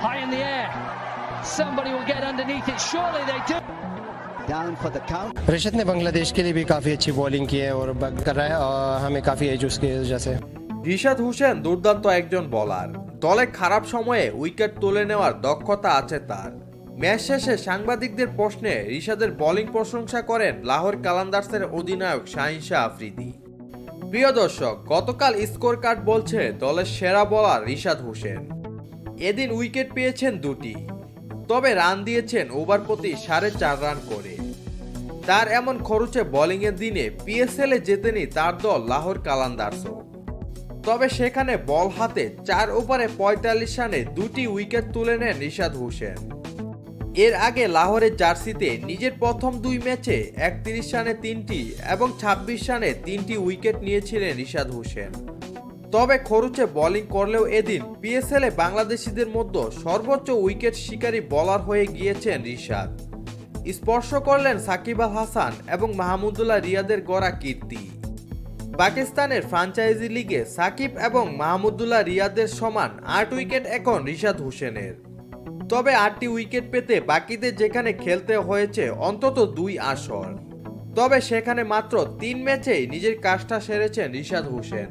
high in the air. Somebody will get underneath it. Surely they do. Down for the count. रिशत ने बांग्लादेश के लिए भी काफ़ी अच्छी बॉलिंग की है और ब- कर रहा है और हमें काफ़ी एज उसकी वजह से রিশাদ হোসেন দুর্দান্ত একজন বোলার দলে খারাপ সময়ে উইকেট তুলে নেওয়ার দক্ষতা আছে তার ম্যাচ শেষে সাংবাদিকদের প্রশ্নে রিশাদের বোলিং প্রশংসা করেন লাহোর কালান্দার্সের অধিনায়ক শাহিন শাহ আফ্রিদি প্রিয় দর্শক গতকাল স্কোর কার্ড বলছে দলের সেরা বোলার রিশাদ হোসেন এদিন উইকেট পেয়েছেন দুটি, তবে রান দিয়েছেন ওভার প্রতি সাড়ে চার রান করে। তার এমন খরচে বোলিংয়ের দিনে পিএসএল এ জেতেনি তার দল লাহোর কালান্দার্সও। তবে সেখানে বল হাতে চার ওভারে পঁয়তাল্লিশ রানে দুটি উইকেট তুলে নেন রিশাদ হোসেন। এর আগে লাহোরের জার্সিতে নিজের প্রথম দুই ম্যাচে একত্রিশ রানে তিনটি এবং ছাব্বিশ রানে তিনটি উইকেট নিয়েছিলেন রিশাদ হোসেন। তবে খরচে বোলিং করলেও এদিন পিএসএল এ বাংলাদেশিদের মধ্যে সর্বোচ্চ উইকেট শিকারী বোলার হয়ে গিয়েছেন রিশাদ। স্পর্শ করলেন সাকিব আল হাসান এবং মাহমুদুল্লাহ রিয়াদের গড়া কীর্তি। পাকিস্তানের ফ্রাঞ্চাইজি লিগে সাকিব এবং মাহমুদুল্লাহ রিয়াদের সমান আট উইকেট এখন রিশাদ হোসেনের। তবে আটটি উইকেট পেতে বাকিদের যেখানে খেলতে হয়েছে অন্তত দুই আসর। তবে সেখানে মাত্র তিন ম্যাচেই নিজের কাজটা সেরেছেন রিশাদ হোসেন।